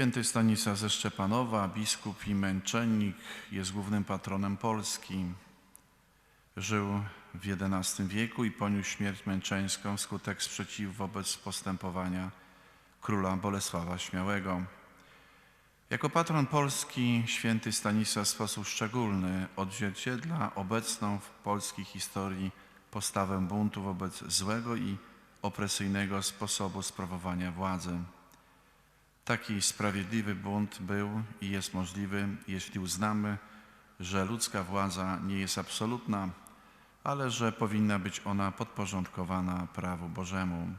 Święty Stanisław ze Szczepanowa, biskup i męczennik, jest głównym patronem Polski. Żył w XI wieku i poniósł śmierć męczeńską wskutek sprzeciwu wobec postępowania króla Bolesława Śmiałego. Jako patron Polski święty Stanisław w sposób szczególny odzwierciedla obecną w polskiej historii postawę buntu wobec złego i opresyjnego sposobu sprawowania władzy. Taki sprawiedliwy bunt był i jest możliwy, jeśli uznamy, że ludzka władza nie jest absolutna, ale że powinna być ona podporządkowana prawu Bożemu.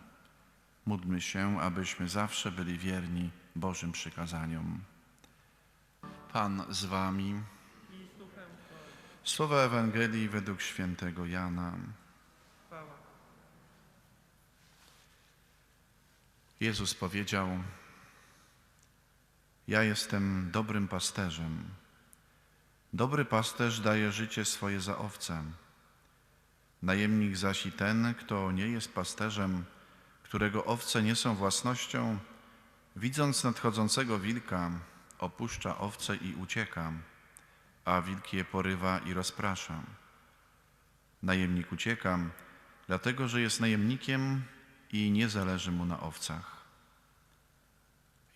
Módlmy się, abyśmy zawsze byli wierni Bożym przykazaniom. Pan z wami. Słowa Ewangelii według świętego Jana. Jezus powiedział: Ja jestem dobrym pasterzem. Dobry pasterz daje życie swoje za owce. Najemnik zaś i ten, kto nie jest pasterzem, którego owce nie są własnością, widząc nadchodzącego wilka, opuszcza owce i ucieka, a wilk je porywa i rozprasza. Najemnik ucieka, dlatego że jest najemnikiem i nie zależy mu na owcach.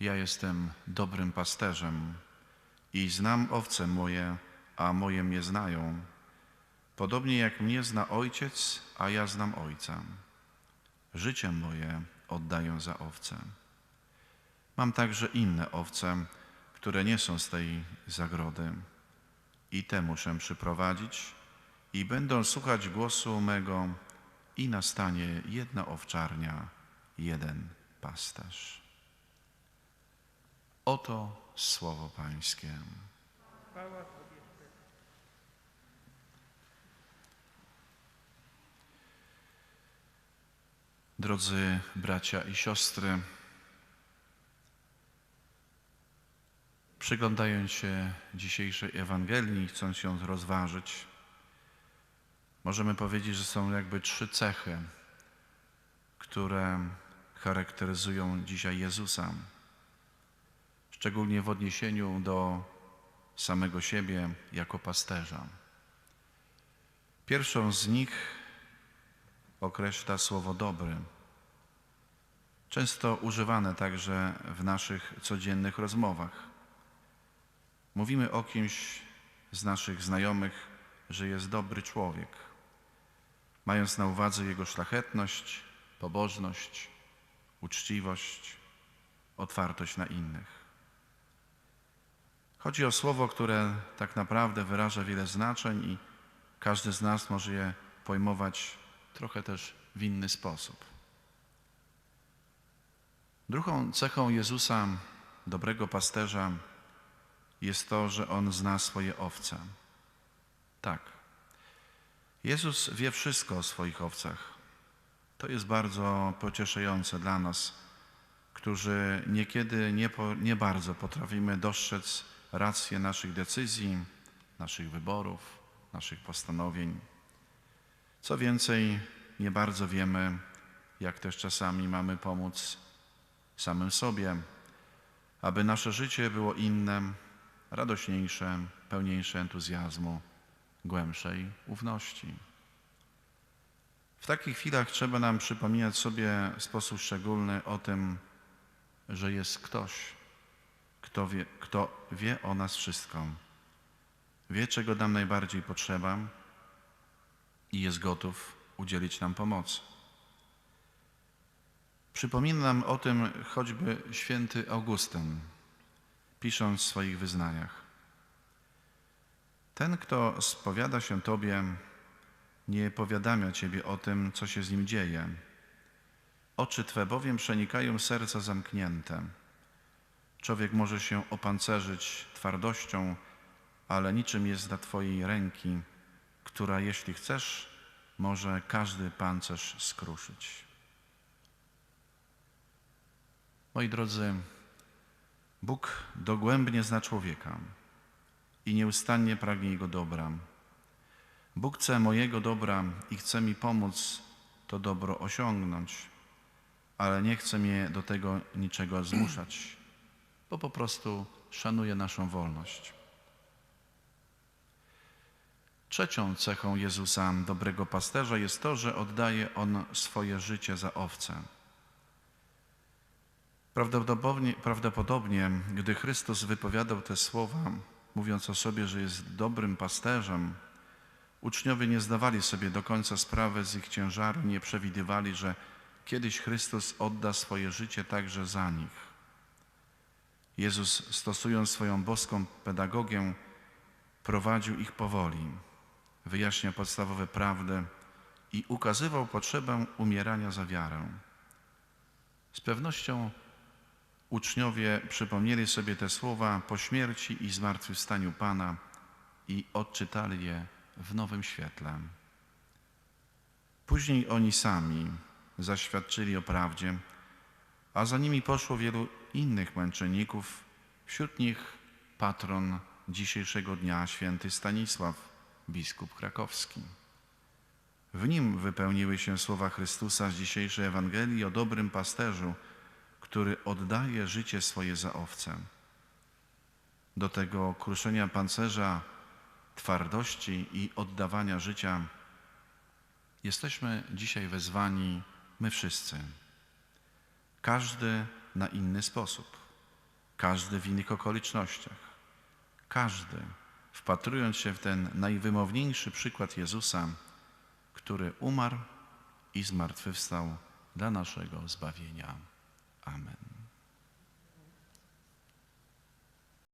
Ja jestem dobrym pasterzem i znam owce moje, a moje mnie znają. Podobnie jak mnie zna ojciec, a ja znam ojca. Życie moje oddaję za owce. Mam także inne owce, które nie są z tej zagrody. I te muszę przyprowadzić, i będą słuchać głosu mego, i nastanie jedna owczarnia, jeden pasterz. Oto słowo Pańskie. Drodzy bracia i siostry, przyglądając się dzisiejszej Ewangelii, chcąc ją rozważyć, możemy powiedzieć, że są jakby trzy cechy, które charakteryzują dzisiaj Jezusa, szczególnie w odniesieniu do samego siebie jako pasterza. Pierwszą z nich określa słowo dobry, często używane także w naszych codziennych rozmowach. Mówimy o kimś z naszych znajomych, że jest dobry człowiek, mając na uwadze jego szlachetność, pobożność, uczciwość, otwartość na innych. Chodzi o słowo, które tak naprawdę wyraża wiele znaczeń i każdy z nas może je pojmować trochę też w inny sposób. Drugą cechą Jezusa, dobrego pasterza, jest to, że On zna swoje owce. Tak. Jezus wie wszystko o swoich owcach. To jest bardzo pocieszające dla nas, którzy niekiedy nie, po, nie bardzo potrafimy dostrzec rację naszych decyzji, naszych wyborów, naszych postanowień. Co więcej, nie bardzo wiemy, jak też czasami mamy pomóc samym sobie, aby nasze życie było inne, radośniejsze, pełniejsze entuzjazmu, głębszej ufności. W takich chwilach trzeba nam przypominać sobie w sposób szczególny o tym, że jest ktoś, kto wie, kto wie o nas wszystko, wie, czego nam najbardziej potrzeba i jest gotów udzielić nam pomocy. Przypomina nam o tym choćby święty Augustyn, pisząc w swoich wyznaniach. Ten, kto spowiada się Tobie, nie powiadamia Ciebie o tym, co się z nim dzieje. Oczy Twe bowiem przenikają serca zamknięte. Człowiek może się opancerzyć twardością, ale niczym jest dla Twojej ręki, która, jeśli chcesz, może każdy pancerz skruszyć. Moi drodzy, Bóg dogłębnie zna człowieka i nieustannie pragnie jego dobra. Bóg chce mojego dobra i chce mi pomóc to dobro osiągnąć, ale nie chce mnie do tego niczego zmuszać. Bo po prostu szanuje naszą wolność. Trzecią cechą Jezusa, dobrego pasterza, jest to, że oddaje on swoje życie za owce. Prawdopodobnie, prawdopodobnie, gdy Chrystus wypowiadał te słowa, mówiąc o sobie, że jest dobrym pasterzem, uczniowie nie zdawali sobie do końca sprawy z ich ciężaru, nie przewidywali, że kiedyś Chrystus odda swoje życie także za nich. Jezus, stosując swoją boską pedagogię, prowadził ich powoli, wyjaśniał podstawowe prawdy i ukazywał potrzebę umierania za wiarę. Z pewnością uczniowie przypomnieli sobie te słowa po śmierci i zmartwychwstaniu Pana i odczytali je w nowym świetle. Później oni sami zaświadczyli o prawdzie, a za nimi poszło wielu innych męczenników, wśród nich patron dzisiejszego dnia, święty Stanisław, biskup krakowski. W nim wypełniły się słowa Chrystusa z dzisiejszej Ewangelii o dobrym pasterzu, który oddaje życie swoje za owce. Do tego kruszenia pancerza, twardości i oddawania życia jesteśmy dzisiaj wezwani my wszyscy. Każdy na inny sposób, każdy w innych okolicznościach, każdy wpatrując się w ten najwymowniejszy przykład Jezusa, który umarł i zmartwychwstał dla naszego zbawienia. Amen.